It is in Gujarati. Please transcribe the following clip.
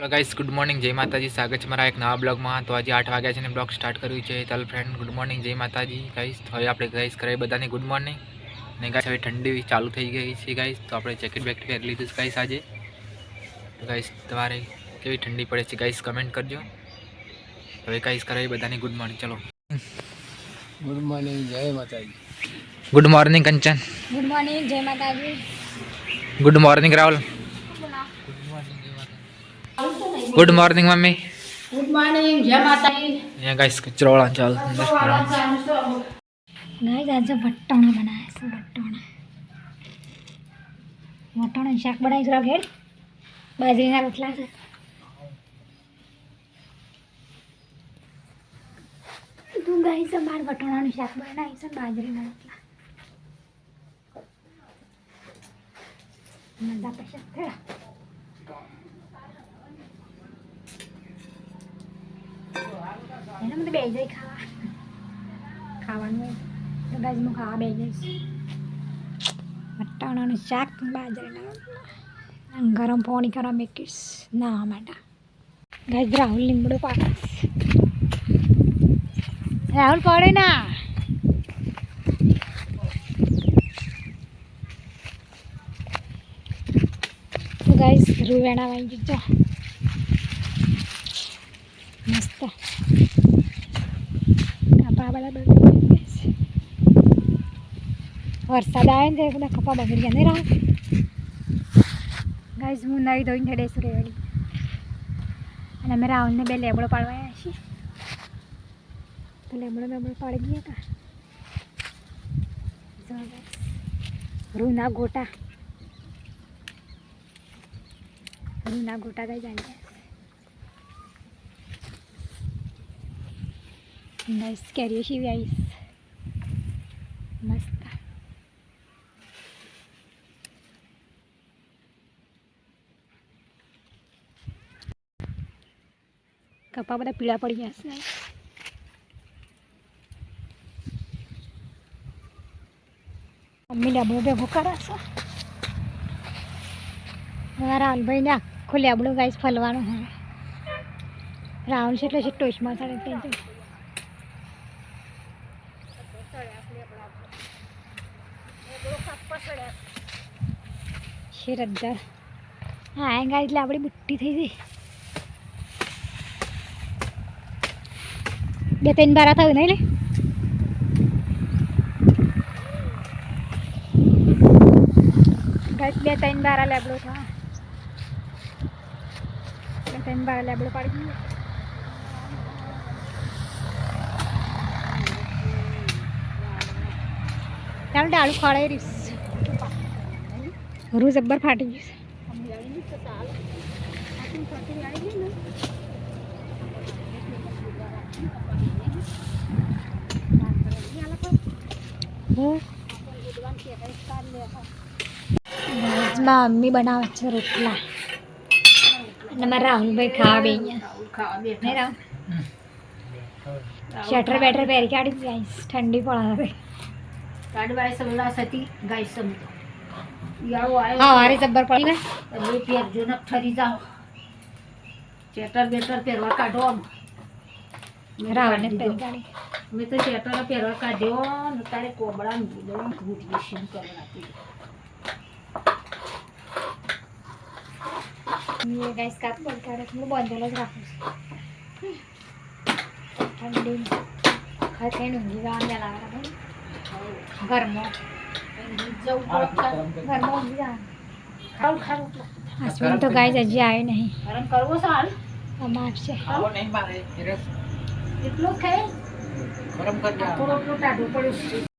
હેલો ગાઈસ ગુડ મોર્નિંગ જય માતાજી સ્વાગત છે મારા એક નવા બ્લોગમાં. તો આજે આઠ વાગ્યા છે ને બ્લોગ સ્ટાર્ટ કર્યું છે. ચાલ ફ્રેન્ડ ગુડ મોર્નિંગ જય માતાજી ગાઈસ તો હવે આપણે ગાઈસ કરાવી બધાને ગુડ મોર્નિંગ ને ગાઈસ હવે ઠંડી ચાલુ થઈ ગઈ છે ગાઈસ તો આપણે જેકેટ બેકેટ પહેરી લીધું છે ગાઈસ આજે. તો ગાઈસ તમારે કેવી ઠંડી પડે છે ગાઈસ કમેન્ટ કરજો. હવે ગાઈસ કરાવી બધાને ગુડ મોર્નિંગ ચલો. ગુડ મોર્નિંગ જય માતાજી good morning Kanchan. Good morning જય માતાજી good morning Rahul good morning mummy good morning જય માતાજી અહીંયા ગાઈસ કચરો વાળા ચાલ અંદર ભરવા. ગાઈસ આજે વટાણા બનાવ્યા છે વટાણા વટાણા શાક બનાવી છે ઘેર બાજરીના રોટલા છે તું ગાઈસ અમારે વટાણાનું શાક બનાવી છે બાજરીના રોટલા એને મને બે જાય ખાવા ખાવાનું તો ગાઈસ હું ખાવા બે જઈશ વટાણાનું શાક બાજરીના ગરમ પાણી કરવા મેકીશ નાવા માટે ગાઈસ રાહુલ લીમડો પાડીશ રાહુલ પડે ના તો ગાઈસ રૂવેણા વાંચી જો મસ્ત બધા બગડી ગયા વરસાદ આવે ને બધા કપા બગડી ગયા. નહીં રાહ ગાઈઝ હું નવી ધોઈને ઠેડે રેડી અને અમે રાહુલને બે લેબડો પાડવા આવ્યા છીએ. તો લેબડો લેબડો પાડી ગયા guys, રૂના ગોટા. રૂના ગોટા કઈ જાય નાઈસ કેરીઓ શીવી આવીશ મસ્ત કપા બધા પીળા પડી છે મમ્મી લેબડો ભેગો કરે રાહુલભાઈ રાહુલભાઈને આખો લેબડો ગાઈસ ફલવાનો હવે રાહુલ છે એટલે છે ટોચમાં ચડે તે શ્રદ્ધા હા, એંગા એટલે આપણી બુટ્ટી થઈ ગઈ. બે ત્રણ બારા થયું નહીં બે ત્રણ બારા લેબડો થવા બે ત્રણ બારા લેબડો પાડી દીધો. ચાલ ડાળું ખોળાઈ રહીશ. રૂ જબ્બર ફાટી ગયું છે મમ્મી બનાવે છે રોટલા અને મારા રાહુલભાઈ ખાવા બે નહીં રાહુલ સ્વેટર બેટર પહેરી કાઢી ગાઈશ ઠંડી પડે કાઢવાય સલ્લા સતી ગાય સમજો યાવો હા હારી જબ્બર પડી ગઈ તમે પહેરજો ને ઠરી જાઓ ચેટર બેટર પહેરવા કાઢો આમ. મેં તો ચેટર પહેરવા કાઢ્યો ને તારે કોબળા મૂકી દઉં ભૂત કરવા આપી દઉં. ગાઈસ કાપ પડ હું બંધેલો જ રાખું છું. ઠંડી. ખાઈ ઊંઘી જવાનું લાગે ઘરમાં. ખારું તો. ગાય હજી આવ્યો નહીં. કરવો સાલ. આમાં આવશે આવો નહીં મારે. એટલો ટાઢો પડ્યો. છે.